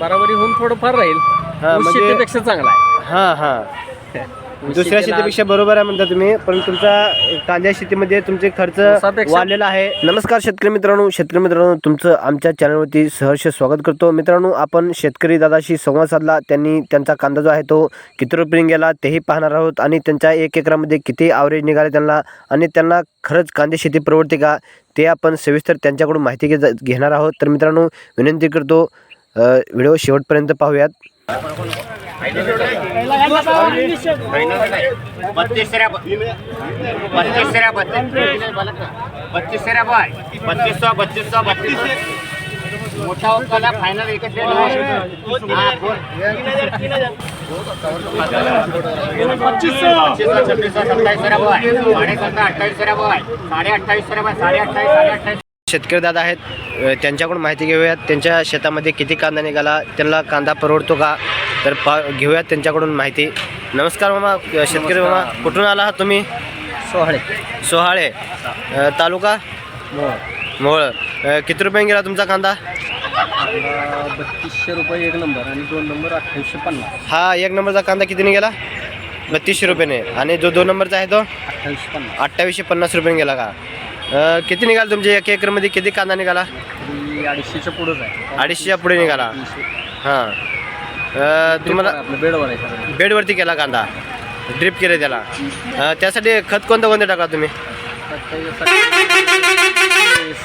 बराबरी होऊन थोडंफार राहील. ऊस म्हणजे- शेतीपेक्षा चांगला आहे. हां हां. ऊस दुसऱ्या शेतीला- शेतीपेक्षा बरोबर आहे म्हणता तुम्ही पण तुमचा कांद्या शेतीमध्ये तुमचे खर्च ऊसापेक्षा- वाढलेला आहे. नमस्कार शेतकरी मित्रांनो शेतकरी मित्रांनो तुमचं आमच्या चॅनलवरती सहर्ष स्वागत करतो. मित्रांनो आपण शेतकरी दादाशी संवाद साधला त्यांनी त्यांचा कांदा जो आहे तो किती रुपये गेला तेही पाहणार आहोत आणि त्यांच्या एक एकरामध्ये किती ॲव्हरेज निघाले त्यांना आणि त्यांना खरंच कांदे शेती परवडते का ते आपण सविस्तर त्यांच्याकडून माहिती घे घेणार आहोत. तर मित्रांनो विनंती करतो व्हिडिओ शेवटपर्यंत पाहूयात. बत्तीस तेरा बत्तीस तेरा बत्तीस तेरा बाय. बत्तीस सौ बत्तीस बत्तीस मोठा होता फायनल एकच छब्बीस बाय साडे सत्ता अठ्ठावीस बाय. साडे अठ्ठावीस बाय. साडे अठ्ठावीस साडे अठ्ठावीस शेतकरी दादा आहेत. त्यांच्याकडून माहिती घेऊयात. त्यांच्या शेतामध्ये किती कांदा निघाला? त्यांना कांदा परवडतो का? तर पा घेऊयात त्यांच्याकडून माहिती. नमस्कार मामा शेतकरी मामा. कुठून आला आहात तुम्ही? सोहळे. सोहाळे. तालुका? मोहोळ. किती रुपये गेला तुमचा कांदा? बत्तीसशे रुपये एक नंबर आणि दोन नंबर अठ्ठावीसशे पन्नास. हा एक नंबरचा कांदा किती निघाला? बत्तीसशे रुपयाने. आणि जो दोन नंबरचा आहे तो? अठ्ठावीसशे पन्नास. अठ्ठावीसशे पन्नास रुपये गेला का? अ, किती निघाला तुमच्या एक एकरमध्ये? किती कांदा निघाला? तरी अडीचशेच्या पुढंच आहे. अडीचशेच्या पुढे निघाला. तीनशे. हां. अ, तुम्हाला आपलं बेडवर आहे सगळं. बेडवरती केला कांदा. ड्रिप केले त्याला. अं, त्यासाठी खत कोणतं कोणतं टाकला तुम्ही? त्याच्यासाठी एकोणीस,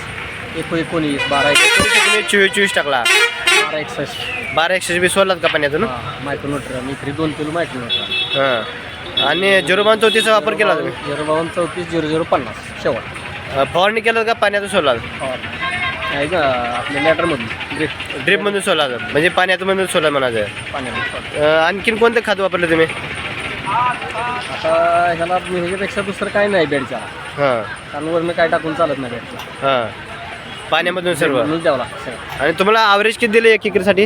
एको एकोणीस बारा एक तुम्ही चोवीस चोवीस टाकला. बारा एकसष्ट. बारा एकशे वीस सोडलात का पाण्यातून? मायक्रोनोटर मी तरी दोन किलो मायक्रोनोटर हां. आणि झिरो चौतीचा वापर केला तुम्ही? झिरो बावन्न चौतीस झिरो झिरो पन्नास शेवट. फवारणी केलं का पाण्यातून सोडला आहे का आपल्या लॅटरमधून ड्रिप ड्रिपमधून सोडला म्हणजे पाण्यातून सोडला म्हणायचं. पाण्यामध्ये अं, आणखीन कोणतं खत वापरलं तुम्ही? आता ह्याला ह्याच्यापेक्षा दुसरं काय नाही बेडच्या. हां. कारण वरनं काय टाकून चालत नाही बेडच्या हां. पाण्यामधून सर्व. म्हणून द्यावं लागतं सगळं. आणि तुम्हाला ॲव्हरेज किती दिलं एक एकरसाठी?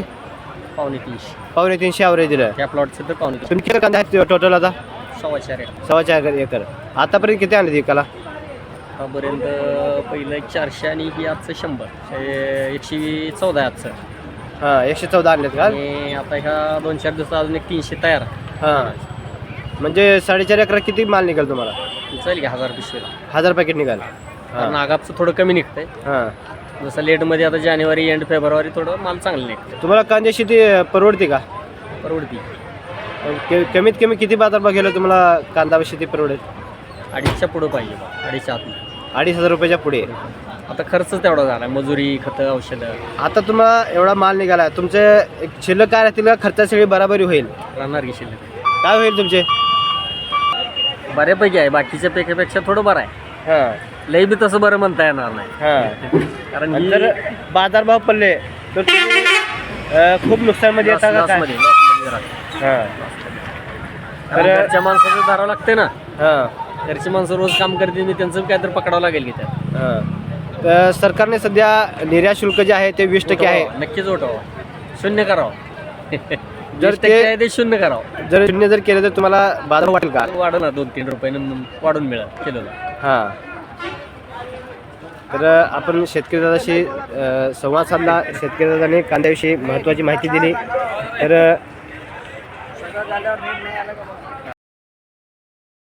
पावणे तीनशे. पावणे तीनशे ॲव्हरेज दिलं. त्या प्लॉटचं तर पावणे तुमची किती कांदा टोटल आता? सव्वा चार आहे. सव्वा चार एकर. आतापर्यंत किती आणले एकाला? आतापर्यंत पहिलं एक चारशे आणि ही आजचं शंभर. हे एकशे चौदा आहे आजचं. हां एकशे चौदा आणलेत का? आणि आता ह्या दोन चार दिवसात अजून एक तीनशे तयार हां. म्हणजे साडेचार एकरात किती माल निघाल तुम्हाला? चालेल की हजार पिशवीला हजार पॅकेट निघाल. कारण आगापचं थोडं कमी निघतंय. हां. जसं लेटमध्ये आता जानेवारी एंड फेब्रुवारी थोडं माल चांगलं निघतं तुम्हाला कांदे शेती परवडते का? परवडती. के- कमीत कमी किती बाजार गेलं तुम्हाला कांदा शेती परवडेल? अडीचच्या पुढं पाहिजे बा अडीचच्या आत अडीच हजार रुपयाच्या पुढे. आता खर्च तेवढा झाला मजुरी खतं औषधं. आता तुम्हाला एवढा माल निघाला तुमचे एक शिल्लक काय राहतील का? खर्चा सगळी बराबरी होईल. राहणार की शिल्लक? काय होईल तुमचे? बऱ्यापैकी आहे बाकीच्या पेक्षापेक्षा थोडं बरं आहे. हां. लई बी तसं बरं म्हणता येणार नाही. हां. कारण ही जर बाजारभाव पडले तर तुम्ही अं, खूप नुकसानमध्ये loss- येता का loss काय? मध्ये, loss मध्ये राहते. हां. कारण तर- घरच्या माणसाचं धरावं लागते ना. हां. घरची माणसं रोज काम करते मी त्यांचं काहीतरी पकडावं लागेल की त्यात. हां. तर सरकारने सध्या निर्यात शुल्क जे आहे ते वीस टक्के आहे. उठवावं, नक्कीच उठवावं शून्य करावं. जर जर ते- ते शून्य करावं. जर शून्य जर केलं तर तुम्हाला बाजार वाटेल का? वाढ ना दोन तीन रुपयानं वाढून मिळेल किलोला. हां. तर आपण शेतकरी दादाशी अ, संवाद साधला. शेतकरी दादाने कांद्याविषयी महत्त्वाची माहिती दिली. तर